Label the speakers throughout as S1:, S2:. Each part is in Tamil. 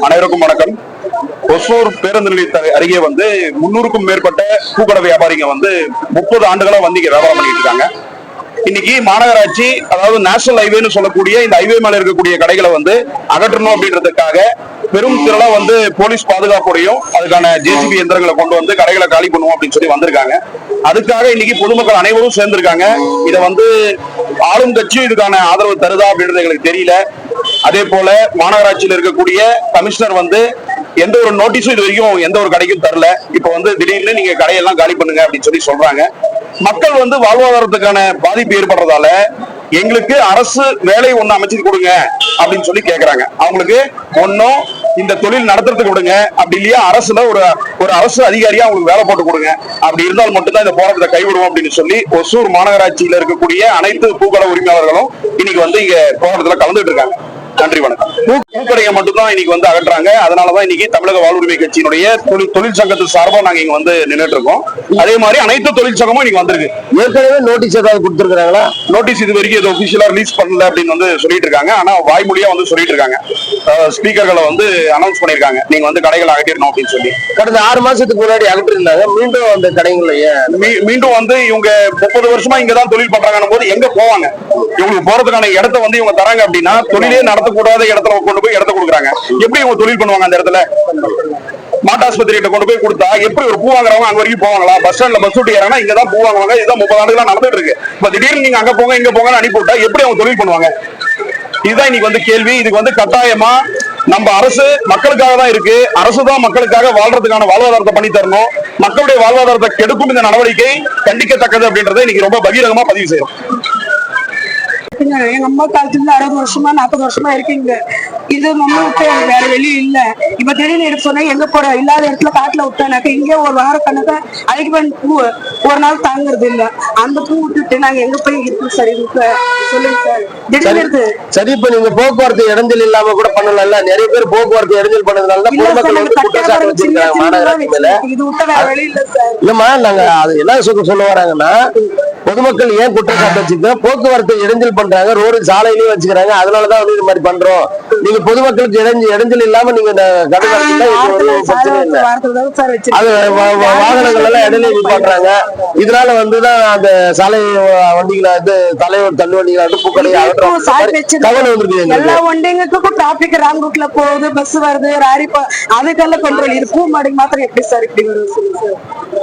S1: அனைவருக்கும் வணக்கம். ஒசூர் பேருந்து நிலையத்த அருகே வந்து முன்னூறுக்கும் மேற்பட்ட பூக்கடை வியாபாரிங்க வந்து முப்பது ஆண்டுகளா வந்து இங்க வியாபாரம் பண்ணிட்டு இருக்காங்க. இன்னைக்கு மாநகராட்சி அதாவது நேஷனல் ஹைவேன்னு சொல்லக்கூடிய இந்த ஹைவே மேல இருக்கக்கூடிய கடைகளை வந்து அகற்றணும் அப்படின்றதுக்காக பெரும் திரளா வந்து போலீஸ் பாதுகாப்போடையும் அதுக்கான ஜேசிபி எந்திரங்களை கொண்டு வந்து கடைகளை காலி பண்ணுவோம் அப்படின்னு சொல்லி வந்திருக்காங்க. அதுக்காக இன்னைக்கு பொதுமக்கள் அனைவரும் சேர்ந்திருக்காங்க. இதை வந்து ஆளும் கட்சியும் இதுக்கான ஆதரவு தருதா அப்படின்றது எங்களுக்கு தெரியல. அதே போல மாநகராட்சியில் இருக்கக்கூடிய கமிஷனர் வந்து எந்த ஒரு நோட்டீஸும் இது வரைக்கும் எந்த ஒரு கடைக்கும் தரல. இப்ப வந்து திடீர்னு நீங்க கடையெல்லாம் காலி பண்ணுங்க அப்படின்னு சொல்லி சொல்றாங்க. மக்கள் வந்து வாழ்வாதாரத்துக்கான பாதிப்பு ஏற்படுறதால எங்களுக்கு அரசு வேலை ஒண்ணு அமைச்சு கொடுங்க அப்படின்னு சொல்லி கேக்குறாங்க. அவங்களுக்கு ஒன்னும் இந்த தொழில் நடத்துறதுக்கு கொடுங்க அப்படி இல்லையா அரசுல ஒரு ஒரு அரசு அதிகாரியா அவங்களுக்கு வேலை போட்டு கொடுங்க. அப்படி இருந்தால் மட்டும்தான் இந்த போராட்டத்தை கைவிடுவோம் அப்படின்னு சொல்லி ஒசூர் மாநகராட்சியில இருக்கக்கூடிய அனைத்து பூக்கட உரிமையாளர்களும் இன்னைக்கு வந்து இங்க போராட்டத்துல கலந்துட்டு இருக்காங்க. நன்றி வணக்கம். பூக்கடையை மட்டும்தான் இன்னைக்கு வந்து அகற்றாங்க. அதனாலதான் இன்னைக்கு தமிழக வாழ்வுரிமை கட்சியினுடைய தொழில் தொழிற்சங்கத்து சார்பா நாங்க இங்க வந்து நின்னுட்டு இருக்கோம் அதே மாதிரி அனைத்து தொழிற்சங்கமும் இன்னைக்கு வந்திருக்கு.
S2: ஏற்கனவே நோட்டீஸ் ஏதாவது கொடுத்துருக்காங்களா
S1: நோட்டீஸ் இது வரைக்கும் இது ஒபிஷியலா ரிலீஸ் பண்ணல அப்படின்னு வந்து சொல்லிட்டு இருக்காங்க. ஆனா வாய்மொழியா வந்து சொல்லிட்டு இருக்காங்க. ஸ்பீக்கர்களை வந்து அனௌன்ஸ் பண்ணிருக்காங்க நீங்க வந்து கடைகளை அகற்றிடணும் அப்படின்னு சொல்லி.
S2: கடந்த ஆறு மாசத்துக்கு முன்னாடி அகற்றிருந்தாங்க. மீண்டும் அந்த
S1: மீ- மீண்டும் வந்து இவங்க முப்பது வருஷமா இங்கதான் தொழில் பண்றாங்கன்னும் போது எங்க போவாங்க? இவங்களுக்கு போறதுக்கான இடத்த வந்து இவங்க தராங்க அப்படின்னா தொழிலே கூடாத இடத்துல கொண்டு போய் இடத்த கொடுக்குறாங்க. எப்படி இவங்க தொழில் பண்ணுவாங்க அந்த இடத்துல? மாட்டாஸ்பத்திரி கிட்ட கொண்டு போய் கொடுத்தா எப்படி ஒரு பூ வாங்குறவங்க அங்க வரைக்கும் போவாங்களா? பஸ் ஸ்டாண்ட்ல பஸ் விட்டு ஏறாங்கன்னா இங்க தான் பூ வாங்குவாங்க. இதுதான் முப்பது ஆண்டுகளா நடந்துட்டு இருக்கு. இப்ப திடீர்னு நீங்க அங்க போங்க இங்க போங்கன்னு அனுப்பி விட்டா எப்படி அவங்க தொழில் பண்ணுவாங்க? இதுதான் இன்னைக்கு வந்து கேள்வி. இதுக்கு வந்து கட்டாயமா நம்ம அரசு மக்களுக்காக தான் இருக்கு. அரசு தான் மக்களுக்காக வாழ்றதுக்கான வாழ்வாதாரத்தை பண்ணி தரணும். மக்களுடைய வாழ்வாதாரத்தை கெடுக்கும் இந்த நடவடிக்கை கண்டிக்கத்தக்கது அப்படின்றத இன்னைக்கு ரொம்ப பகிரங்கமா பதிவு செய்யறோம்.
S3: இருக்குங்க. எங்க அம்மா காலத்துல அறுபது வருஷமா நாற்பது வருஷமா இருக்கீங்க இது மம்மி விட்டு வேற வெளி இல்ல. இப்ப திடீர்னு எடுக்க சொன்னா எங்க போற? இல்லாத இடத்துல காட்டுல விட்டானாக்க இங்கே ஒரு வார கணக்க அழைக்கு பண்ணி பூ ஒரு நாள் தாங்குறது இல்ல. அந்த பூ விட்டுட்டு நாங்க எங்க போய் இருக்கு சார்? சொல்லுங்க சார். திடீர்னு இருக்கு
S2: சரி இப்ப நீங்க போக்குவரத்து இடைஞ்சல் இல்லாம கூட பண்ணலாம்ல. நிறைய பேர் போக்குவரத்து இடைஞ்சல் பண்ணதுனால பொதுமக்கள் வந்து குற்றச்சாட்டு வச்சிருக்காங்க. மாநகராட்சி மேல.
S3: இது விட்ட வேற வழி இல்ல சார்.
S2: இல்லம்மா நாங்க அது என்ன சொல்ல சொல்ல வராங்கன்னா பொதுமக்கள் ஏன் குற்றச்சாட்டு வச்சிருக்கோம் போக்குவரத்து இடைஞ்சல் பண்றாங்க. ரோடு சாலையிலயும் வச்சுக்கிறாங்க. அதனாலதான் வந்து இது மாதிரி பண்றோம். நீங்க பொதுமக்களுக்கு இடைஞ்சல் இடைஞ்சல் இல்லாம நீங்க இந்த அது வாகனங்கள் எல்லாம் இடையில நிப்பாட்டுறாங்க. இதனால வந்துதான் அந்த சாலை வண்டிகளை வந்து தலைவர் தள்ளு வண்டிகளை வந்து பூக்கடையை. தகவல் வந்திருக்கு
S3: எல்லா வண்டிங்களுக்கும் டிராபிக் ராங் ரூட்ல போகுது பஸ் வருது போ- அதுக்கெல்லாம் கண்ட்ரோல் இது பூ மாடுக்கு மாத்திரம் எப்படி சார் இப்படி சார்?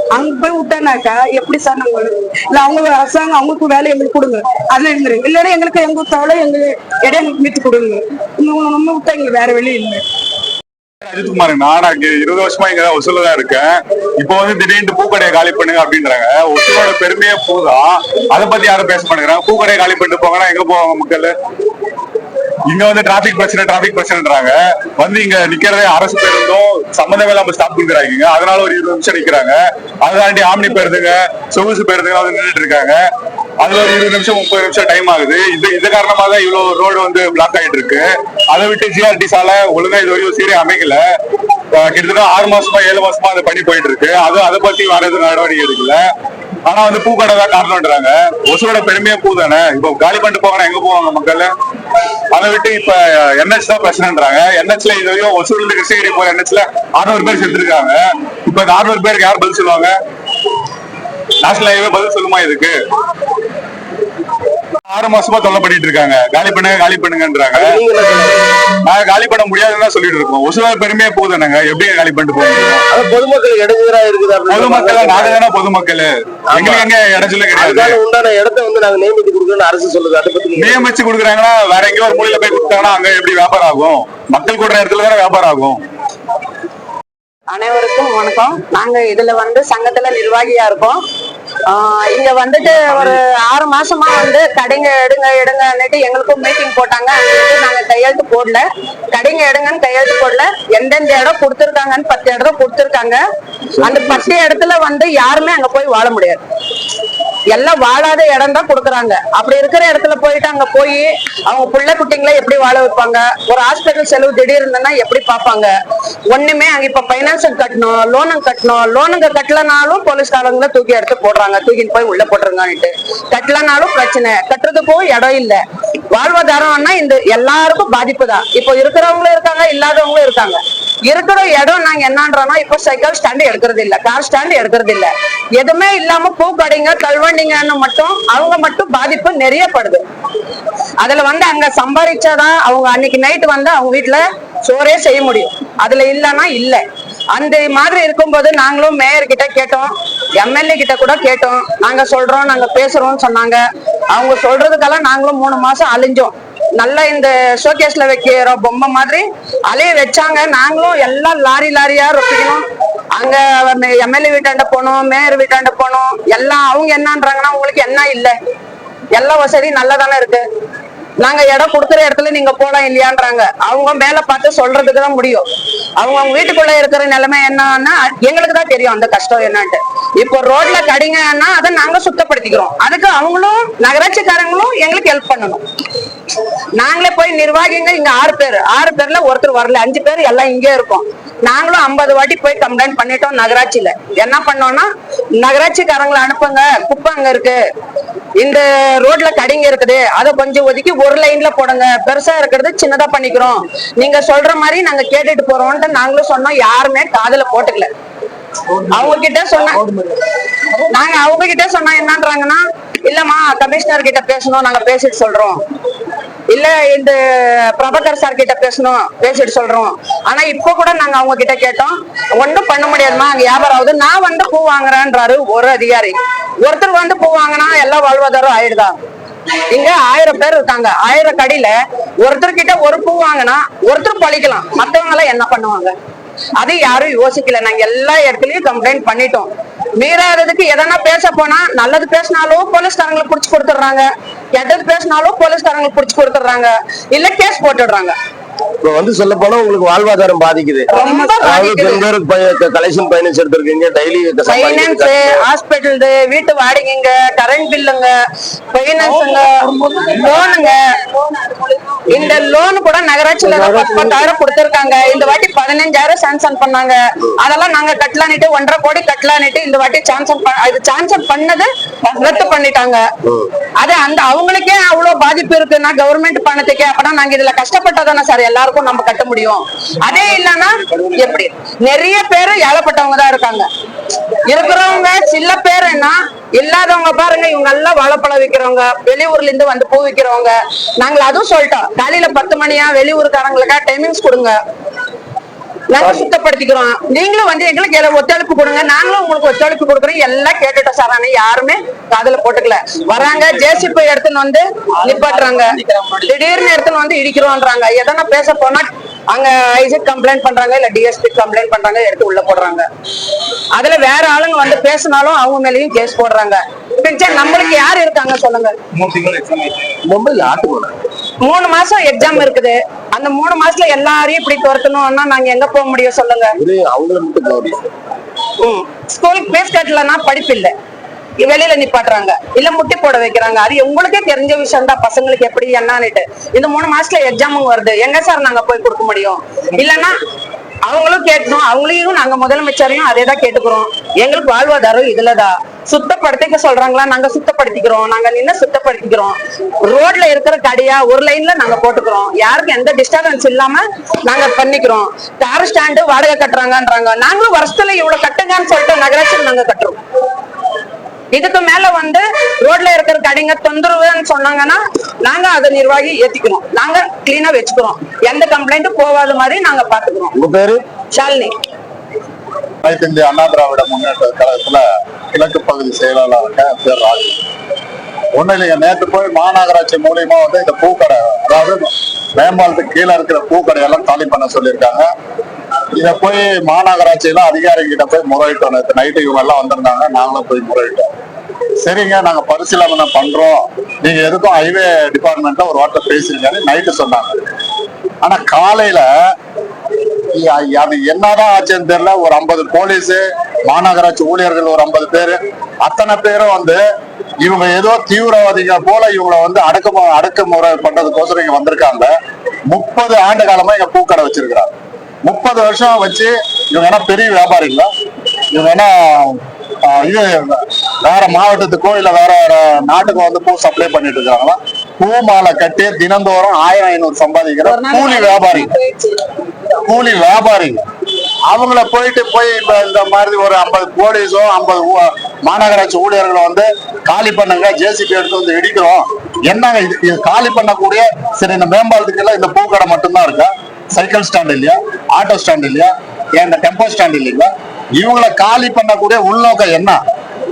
S3: அங்க போய் விட்டானாக்கா எப்படி சார் நாங்க வருது? இல்ல அவங்க அரசாங்கம் அவங்களுக்கு வேலை எங்களுக்கு கொடுங்க. அதுல இருந்துரு. இல்லைன்னா எங்களுக்கு எங்க தவளை எங்க இடம் எங்களுக்கு மீட்டு கொடுங்க. இவங்க நம்ம விட்டா எங்களுக்கு வேற வழி இல்லை.
S4: அஜித்குமார் நானா இருபது வருஷமா இங்க ஒசூலதான் தான் இருக்கேன். இப்போ வந்து திடீர்னு பூக்கடையை காலி பண்ணுங்க அப்படின்றாங்க. ஒசூரோட பெருமையே பூதான் அதை பத்தி யாரும் பேச மாட்டேங்கிறாங்க. பூக்கடையை காலி பண்ணிட்டு போங்கன்னா எங்க போவாங்க மக்கள்? இங்க வந்து டிராபிக் பிரச்சனை டிராபிக் பிரச்சனைன்றாங்க. வந்து இங்க நிக்கிறதே அரசு பேருந்தும் சம்மந்தமே இல்லாம ஸ்டாப் கொடுக்குறாங்க அதனால ஒரு இருபது நிமிஷம் நிக்கிறாங்க. அதாண்டி ஆம்னி பேருந்துங்க சொகுசு பேருந்துங்க வந்து நின்றுட்டு இருக்காங்க. அதுல ஒரு இருபது நிமிஷம் முப்பது நிமிஷம் டைம் ஆகுது. இது இது காரணமா தான் இவ்வளவு ரோடு வந்து பிளாக் ஆயிட்டு இருக்கு அதை விட்டு ஜிஆர்டி சாலை ஒழுங்கா இது வரையும் சீரே அமைக்கல. கிட்டத்தட்ட ஆறு மாசமா ஏழு மாசமா அந்த பணி போயிட்டு இருக்கு அது அதை பத்தி வேற எதுவும் நடவடிக்கை எடுக்கல. ஆனா வந்து பூ கடை தான் காரணம்ன்றாங்க. ஒசூரோட பெருமையே பூ தானே? இப்போ காலி பண்ணிட்டு போகணும் எங்க போவாங்க மக்கள்? அதை விட்டு இப்ப என்எச் தான் பிரச்சனைன்றாங்க. என்எச்ல இது ஒசூர்ல இருந்து கிருஷ்ணகிரி போற என்எச்ல அறுநூறு பேர் செத்துருக்காங்க. இப்ப இந்த அறுநூறு பேருக்கு யார் பதில் சொல்லுவாங்க? நேஷனல் ஹைவே பதில் சொல்லுமா இதுக்கு? ஆறு மாசமா தொல்லை பண்ணிட்டு இருக்காங்க. காலி பண்ணுங்க காலி பண்ணுங்கன்றாங்க.
S2: நீங்க
S4: காலி பண்ண முடியாதுன்னு தான் சொல்லிட்டு இருக்கோம். ஒசூரோட பெருமையே போதுனாங்க எப்படி காலி பண்ணிட்டு போக
S2: பொதுமக்கள் இடைஞ்சலா இருக்குது
S4: பொதுமக்கள் நாங்க தானே பொதுமக்கள். எங்களுக்கு எங்க இடத்துல கிடையாது.
S2: உண்டான இடத்த வந்து நாங்க நியமித்து கொடுக்கணும்னு அரசு சொல்லுது. அதை பத்தி
S4: நியமிச்சு கொடுக்குறாங்கன்னா வேற எங்கேயோ ஒரு மூலையில போய் கொடுத்தாங்கன்னா அங்க எப்படி வியாபாரம் ஆகும்? மக்கள் கூடுற இடத்துல தானே வியாபாரம் ஆகும்.
S5: அனைவருக்கும் வணக்கம். நாங்க இதுல வந்து சங்கத்துல நிர்வாகியா இருக்கோம். இங்க வந்துட்டு ஒரு ஆறு மாசமா வந்து கடைங்க எடுங்க எடுங்கன்னுட்டு எங்களுக்கும் மீட்டிங் போட்டாங்க. அங்க நாங்க கையெழுத்து போடல. கடைங்க எடுங்கன்னு கையெழுத்து போடல. எந்தெந்த இடம் கொடுத்துருக்காங்கன்னு பத்து இடம் கொடுத்துருக்காங்க. அந்த பத்து இடத்துல வந்து யாருமே அங்க போய் வாழ முடியாது. எல்லாம் வாழாத இடம் தான் கொடுக்குறாங்க. அப்படி இருக்கிற இடத்துல போயிட்டு அங்க போய் அவங்க பிள்ளை குட்டிங்களை எப்படி வாழ வைப்பாங்க? ஒரு ஹாஸ்பிட்டல் செலவு திடீர் இருந்ததுன்னா எப்படி பார்ப்பாங்க? ஒண்ணுமே அங்க இப்ப பைனான்ஸ் கட்டணும் லோனுங்க கட்டணும். லோனுங்க கட்டலனாலும் போலீஸ்காரங்களை தூக்கி எடுத்து போடுறாங்க. தூக்கிட்டு போய் உள்ள போட்டுருங்கன்னுட்டு. கட்டலனாலும் பிரச்சனை. கட்டுறதுக்கும் இடம் இல்லை. வாழ்வாதாரம்னா இந்த எல்லாருக்கும் பாதிப்பு தான். இப்போ இருக்கிறவங்களும் இருக்காங்க இல்லாதவங்களும் இருக்காங்க. இருக்கிற இடம் நாங்க என்னன்றோம்னா இப்போ சைக்கிள் ஸ்டாண்ட் எடுக்கிறது இல்ல. கார் ஸ்டாண்ட் எடுக்கிறது இல்ல. எதுவுமே இல்லாம பூக்கடைங்க கல்வண்டிங்கன்னு மட்டும் அவங்க மட்டும் பாதிப்பு நிறைய படுது அதுல வந்து அங்க சம்பாதிச்சாதான் அவங்க அன்னைக்கு நைட் வந்து அவங்க வீட்டுல சோறே செய்ய முடியும். அதுல இல்லைன்னா இல்ல. அந்த மாதிரி இருக்கும்போது நாங்களும் மேயர் கிட்ட கேட்டோம். எம்எல்ஏ கிட்ட கூட கேட்டோம். நாங்க சொல்றோம் நாங்க பேசுறோம்னு சொன்னாங்க. அவங்க சொல்றதுக்கெல்லாம் நாங்களும் மூணு மாசம் அழிஞ்சோம். நல்லா இந்த ஷோகேஸ்ல வைக்கிற பொம்மை மாதிரி அலைய வச்சாங்க. நாங்களும் எல்லாம் லாரி லாரியா ரொப்பிக்கணும். அங்க எம்எல்ஏ வீட்டாண்ட போனோம் மேயர் வீட்டாண்ட போனோம். எல்லாம் அவங்க என்னன்றாங்கன்னா உங்களுக்கு என்ன இல்ல? எல்லா வசதியும் நல்லா தானே இருக்கு. நாங்க இடம் கொடுக்குற இடத்துல நீங்க போலாம் இல்லையான்றாங்க. அவங்க மேல பார்த்து சொல்றதுக்கு தான் முடியும். அவங்க அவங்க வீட்டுக்குள்ள இருக்கிற நிலைமை என்னன்னா எங்களுக்கு தான் தெரியும் அந்த கஷ்டம் என்னன்ட்டு. இப்போ ரோட்ல கடிங்கன்னா அதை நாங்க சுத்தப்படுத்திக்கிறோம். அதுக்கு அவங்களும் நகராட்சிக்காரங்களும் எங்களுக்கு ஹெல்ப் பண்ணணும். நாங்களே போய் நிர்வாகிங்க இங்க ஆறு பேர். ஆறு பேர்ல ஒருத்தர் வரல. அஞ்சு பேர் எல்லாம் இங்கே இருக்கோம். நாங்களும் ஐம்பது வாட்டி போய் கம்ப்ளைண்ட் பண்ணிட்டோம் நகராட்சியில. என்ன பண்ணோம்னா நகராட்சிக்காரங்களை அனுப்புங்க. குப்பை அங்க இருக்கு. இந்த ரோட்ல கடிங்க இருக்குது. அதை கொஞ்சம் ஒதுக்கி ஒரு லைன்ல போடுங்க. பெருசா இருக்கிறது சின்னதா பண்ணிக்கிறோம். நீங்க சொல்ற மாதிரி நாங்க கேட்டுட்டு போறோம்ட்டு நாங்களும் சொன்னோம். யாருமே காதுல போட்டுக்கல. அவங்க கிட்ட சொன்ன நாங்க அவங்க கிட்ட சொன்னா என்னன்றாங்கன்னா இல்லம்மா கமிஷனர் கிட்ட பேசணும். நாங்க பேசிட்டு சொல்றோம். இந்த பிரபாகர் சார் கிட்ட பேசணும் பேசிட்டு சொல்றோம். ஆனா இப்ப கூட நாங்க அவங்க கிட்ட கேட்டோம் ஒண்ணும் பண்ண முடியாதுமா அங்க வியாபாரம் ஆகுது. நான் வந்து பூ வாங்குறேன்றாரு ஒரு அதிகாரி. ஒருத்தர் வந்து பூ வாங்கினா எல்லாம் வாழ்வாதாரம் ஆயிடுதா? இங்க ஆயிரம் பேர் இருக்காங்க. ஆயிரம் கடையில ஒருத்தர் கிட்ட ஒரு பூ வாங்கினா ஒருத்தர் பழிக்கலாம். மத்தவங்க எல்லாம் என்ன பண்ணுவாங்க? அது யாரும் யோசிக்கல. நாங்க எல்லா இடத்துலயும் கம்ப்ளைண்ட் பண்ணிட்டோம். மீறாததுக்கு எதனா பேச போனா நல்லது பேசினாலும் போலீஸ்காரங்களை புடிச்சு கொடுத்துடுறாங்க. கெட்டது பேசினாலும் போலீஸ்காரங்களை புடிச்சு கொடுத்துடுறாங்க. இல்ல கேஸ் போட்டுடுறாங்க.
S2: இப்ப வந்து சொல்ல போனா உங்களுக்கு வாழ்வாதாரம் பாதிக்குது. கலெக்ஷன் பைனான்ஸ் எடுத்திருக்கீங்க டெய்லி
S5: ஃபைனான்ஸ் ஹாஸ்பிட்டல் வீட்டு வாடகைங்க கரண்ட் பில்லுங்க ஃபைனான்ஸுங்க லோனுங்க இந்த லோன் கூட நகராட்சியில தான் பத்து பத்தாயிரம் கொடுத்திருக்காங்க. இந்த வாட்டி பதினஞ்சாயிரம் சாங்ஷன் பண்ணாங்க. அதெல்லாம் நாங்க கட்டலானிட்டு ஒன்றரை கோடி கட்டலானிட்டு இந்த வாட்டி சாங்ஷன் அது சாங்ஷன் பண்ணது ரத்து பண்ணிட்டாங்க. அது அந்த அவங்களுக்கே அவ்வளவு பாதிப்பு இருக்குன்னா கவர்மெண்ட் பணத்துக்கே அப்பனா நாங்க இதுல கஷ்டப்பட்டாதானே சார் எல்லாருக்கும் நம்ம கட்ட முடியும். அதே இல்லைன்னா எப்படி? நிறைய பேரு ஏழப்பட்டவங்க தான் இருக்காங்க. இருக்கிறவங்க சில பேர் என்ன இல்லாதவங்க பாருங்க இவங்க எல்லாம் வாழைப்பழம் விக்கிறவங்க வெளியூர்ல இருந்து வந்து பூ விக்கிறவங்க. நாங்க அதுவும் சொல்லிட்டோம் காலையில பத்து மணியா வெளியூருக்காரங்களுக்கா டைமிங்ஸ் கொடுங்க. நாங்க சுத்தப்படுத்திக்கிறோம். நீங்களும் வந்து எங்களுக்கு ஒத்துழைப்பு கொடுங்க. நாங்களும் உங்களுக்கு ஒத்துழைப்பு கொடுக்குறோம். எல்லாம் கேட்டுட்டோம் சார். ஆனா யாருமே காதுல போட்டுக்கல. வராங்க ஜேசிபி எடுத்துன்னு வந்து நிப்பாட்டுறாங்க. திடீர்னு எடுத்துன்னு வந்து இடிக்கிறோம்ன்றாங்க எதனா பேச போனா அங்க ஐஜெக் கம்ப்ளைண்ட் பண்றாங்க இல்ல டிஎஸ்பி கம்ப்ளைண்ட் பண்றாங்க எடுத்து உள்ள போடுறாங்க. அதுல வேற ஆளுங்க வந்து பேசினாலும் அவங்க மேலயும் கேஸ் போடுறாங்க. பின்ன நம்மளுக்கு யார் இருக்காங்க சொல்லுங்க. மூணு மாசம் எக்ஸாம் இருக்குது. அந்த மூணு மாசத்துல எல்லாரையும் இப்படி துரத்தணும்னா நாங்க எங்க போக முடியும் சொல்லுங்க. ஸ்கூலுக்கு ஃபீஸ் கட்டலன்னா படிப்பு இல்ல. வெளியில நிப்பாட்டுறாங்க. இல்ல முட்டி போட வைக்கிறாங்க. அது உங்களுக்கே தெரிஞ்ச விஷயம் தான். பசங்களுக்கு எப்படி என்னன்னுட்டு. இந்த மூணு மாசத்துல எக்ஸாமும் வருது. எங்க சார் நாங்க போய் கொடுக்க முடியும்? இல்லன்னா அவங்களும் கேட்கணும். அவங்களையும் நாங்க முதலமைச்சரையும் அதே தான் கேட்டுக்கிறோம். எங்களுக்கு வாழ்வாதாரம் இதுலதான் சுத்தப்படுத்திக்க சொல்றாங்களா? நாங்க சுத்தப்படுத்திக்கிறோம். நாங்க நின்று சுத்தப்படுத்திக்கிறோம். ரோட்ல இருக்கிற கடையா ஒரு லைன்ல நாங்க போட்டுக்கிறோம். யாருக்கும் எந்த டிஸ்டர்பன்ஸ் இல்லாம நாங்க பண்ணிக்கிறோம். கார் ஸ்டாண்டு வாடகை கட்டுறாங்கன்றாங்க. நாங்களும் வருஷத்துல இவ்வளவு கட்டுங்கன்னு சொல்லிட்டு நகராட்சியில் நாங்க கட்டுறோம். இதுக்கு மேல வந்து ரோட்ல இருக்கிற கடைங்க தொந்தரவுன்னு சொன்னாங்கன்னா நாங்க அதை நிர்வாகி ஏத்திக்கிறோம். நாங்க கிளீனா வச்சுக்கிறோம். எந்த கம்ப்ளைண்ட்டும் போகாத மாதிரி நாங்க பாத்துக்கிறோம்.
S2: உங்க பேரு?
S5: ஷாலினி.
S4: இந்திய அண்ணா திராவிட முன்னேற்ற கழகத்துல கிழக்கு பகுதி செயலாளர் இருக்கேன் என் பேர் ராஜ். ஒண்ணு இல்லைங்க நேற்று போய் மாநகராட்சி மூலியமா வந்து இந்த பூக்கடை அதாவது மேம்பாலத்துக்கு கீழே இருக்கிற பூக்கடை எல்லாம் காலி பண்ண சொல்லியிருக்காங்க. இத போய் மாநகராட்சியில அதிகாரிகிட்ட போய் முறையிட்டோம். நேற்று நைட்டு இவங்க எல்லாம் வந்திருந்தாங்க. நாங்களும் போய் முறையிட்டோம். சரிங்க நாங்க பரிசீலனை பண்றோம். நீங்க எதுக்கும் ஹைவே டிபார்ட்மெண்ட்ல ஒரு வார்த்தை பேசுறீங்கன்னு நைட்டு சொன்னாங்க. ஆனா காலையில அது என்னதான் ஆச்சுன்னு தெரியல. ஒரு ஐம்பது போலீஸ் மாநகராட்சி ஊழியர்கள் ஒரு ஐம்பது பேரு. அத்தனை பேரும் வந்து இவங்க ஏதோ தீவிரவாதிங்க போல இவங்கள வந்து அடக்கு அடக்குமுறை பண்றதுக்கோசரம் இங்க வந்திருக்காங்க. முப்பது ஆண்டு காலமா இங்க பூக்கடை வச்சிருக்கிறாங்க. முப்பது வருஷம் வச்சு இவங்க என்ன பெரிய வியாபாரிங்களா? இவங்க என்ன இது
S6: வேற மாவட்டத்துக்கோ இல்ல வேற வேற நாட்டுக்கோ வந்து பூ சப்ளை பண்ணிட்டு இருக்காங்களா? பூ மாலை கட்டி தினந்தோறும் ஆயிரம் ஐநூறு சம்பாதிக்கிற கூலி வியாபாரி. கூலி வியாபாரி. அவங்கள போயிட்டு போய் இப்ப இந்த மாதிரி ஒரு ஐம்பது போலீஸோ ஐம்பது மாநகராட்சி ஊழியர்களை வந்து காலி பண்ணுங்க ஜேசிபி எடுத்து வந்து இடிக்கிறோம். என்னங்க இது? இது காலி பண்ணக்கூடிய சரி இந்த மேம்பாலத்துக்கு எல்லாம் இந்த பூக்கடை மட்டும்தான் இருக்கா? சைக்கிள் ஸ்டாண்ட் இல்லையா? ஆட்டோ ஸ்டாண்ட் இல்லையா? ஏன் இந்த டெம்போ ஸ்டாண்ட் இல்லைங்களா? இவங்களை காலி பண்ணக்கூடிய உள்நோக்கம் என்ன?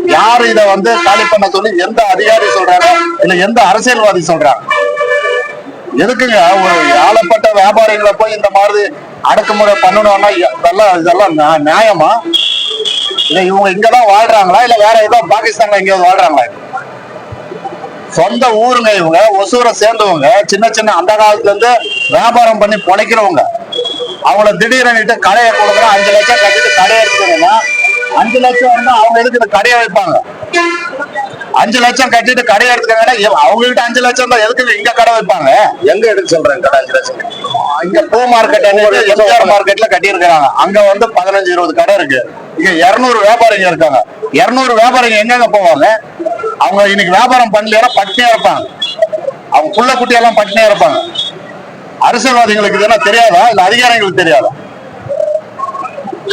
S6: யாரு இத வந்து காலி பண்ண சொல்லி எந்த அதிகாரி சொல்றாங்க இல்ல எந்த அரசியல்வாதி சொல்றாங்க எதுக்குங்க ஒரு ஆளப்பட்ட வியாபாரிகளை போய் இந்த மாதிரி அடக்குமுறை பண்ணணும்னா இதெல்லாம் இதெல்லாம் நியா- நியாயமா? இல்ல இவங்க இங்கதான் வாழ்றாங்களா? இல்ல வேற ஏதோ பாகிஸ்தான்ல எங்கேயாவது வாழ்றாங்களா? சொந்த ஊருங்க இவங்க ஒசூரை சேர்ந்தவங்க சின்ன சின்ன அந்த காலத்துல இருந்து வியாபாரம் பண்ணி பொழைக்கிறவங்க. அவங்கள திடீரெனிட்டு கடையை கொடுக்குறோம் அஞ்சு லட்சம் கட்டிட்டு கடையை எடுத்துக்கணும்னா அஞ்சு லட்சம் வந்து அவங்க எதுக்கு இந்த கடையை வைப்பாங்க? அஞ்சு லட்சம் கட்டிட்டு கடையை எடுத்துக்காங்கன்னா அவங்க கிட்ட அஞ்சு லட்சம் தான் எதுக்கு இங்க கடை வைப்பாங்க?
S2: எங்க எடுக்க சொல்றேன் கடை அஞ்சு லட்சம்?
S6: இங்க பூ மார்க்கெட் எம்ஜிஆர் மார்க்கெட்ல கட்டி இருக்காங்க அங்க வந்து பதினஞ்சு இருபது கடை இருக்கு. இங்க இருநூறு வியாபாரிங்க இருக்காங்க. இருநூறு வியாபாரிங்க எங்கெங்க போவாங்க? அவங்க இன்னைக்கு வியாபாரம் பண்ணலையா? பட்டினியா இருப்பாங்க. அவங்க புள்ள குட்டி எல்லாம் பட்டினியா இருப்பாங்க. அரசியல்வாதிகளுக்கு இதெல்லாம் தெரியாதா? இல்ல அதிகாரிகளுக்கு தெரியாதா?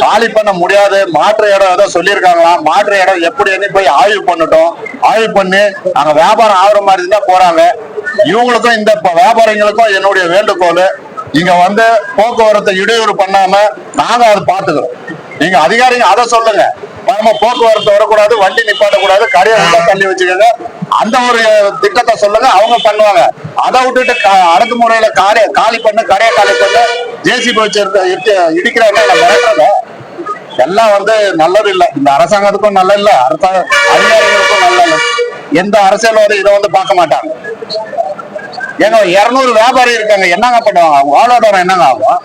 S6: காலி பண்ண முடியாது. மாற்று இடம் ஏதோ சொல்லியிருக்காங்களா? மாற்று இடம் எப்படின்னு போய் ஆய்வு பண்ணட்டும். ஆய்வு பண்ணி அங்க வியாபாரம் ஆகுற மாதிரி தான் போறாங்க. இவங்களுக்கும் இந்த வியாபாரிகளுக்கும் என்னுடைய வேண்டுகோள் இங்க வந்து போக்குவரத்தை இடையூறு பண்ணாம நாங்க அதை பாத்துக்கிறோம் நீங்க அதிகாரிங்க அதை சொல்லுங்க. நம்ம போக்குவரத்து வரக்கூடாது வண்டி நிப்பாட்டக்கூடாது கடையை உள்ள தள்ளி வச்சுக்கோங்க. அந்த ஒரு திட்டத்தை சொல்லுங்க அவங்க பண்ணுவாங்க. அதை விட்டுட்டு அடக்குமுறையில காலி காலி பண்ணு கடையை காலி பண்ணு ஜேசிபி வச்சிருக்க இடிக்கிறாங்க எல்லாம் வந்து நல்லது இல்ல இந்த அரசாங்கத்துக்கும் நல்ல இல்ல அரசாங்க அதிகாரிகளுக்கும் நல்ல இல்ல எந்த அரசியல்வாதி இதை வந்து பார்க்க மாட்டாங்க. ஏங்க இருநூறு வியாபாரி இருக்காங்க என்னங்க பண்ணுவாங்க? அவங்க வாழ்வாதாரம் என்னங்க ஆகும்?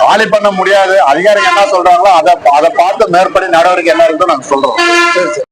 S6: காலி பண்ண முடியாது. அதிகாரிகள் என்ன சொல்றாங்களோ அதை அதை பார்த்து மேற்படி நடவடிக்கை என்ன இருக்குன்னு நாங்க சொல்றோம்.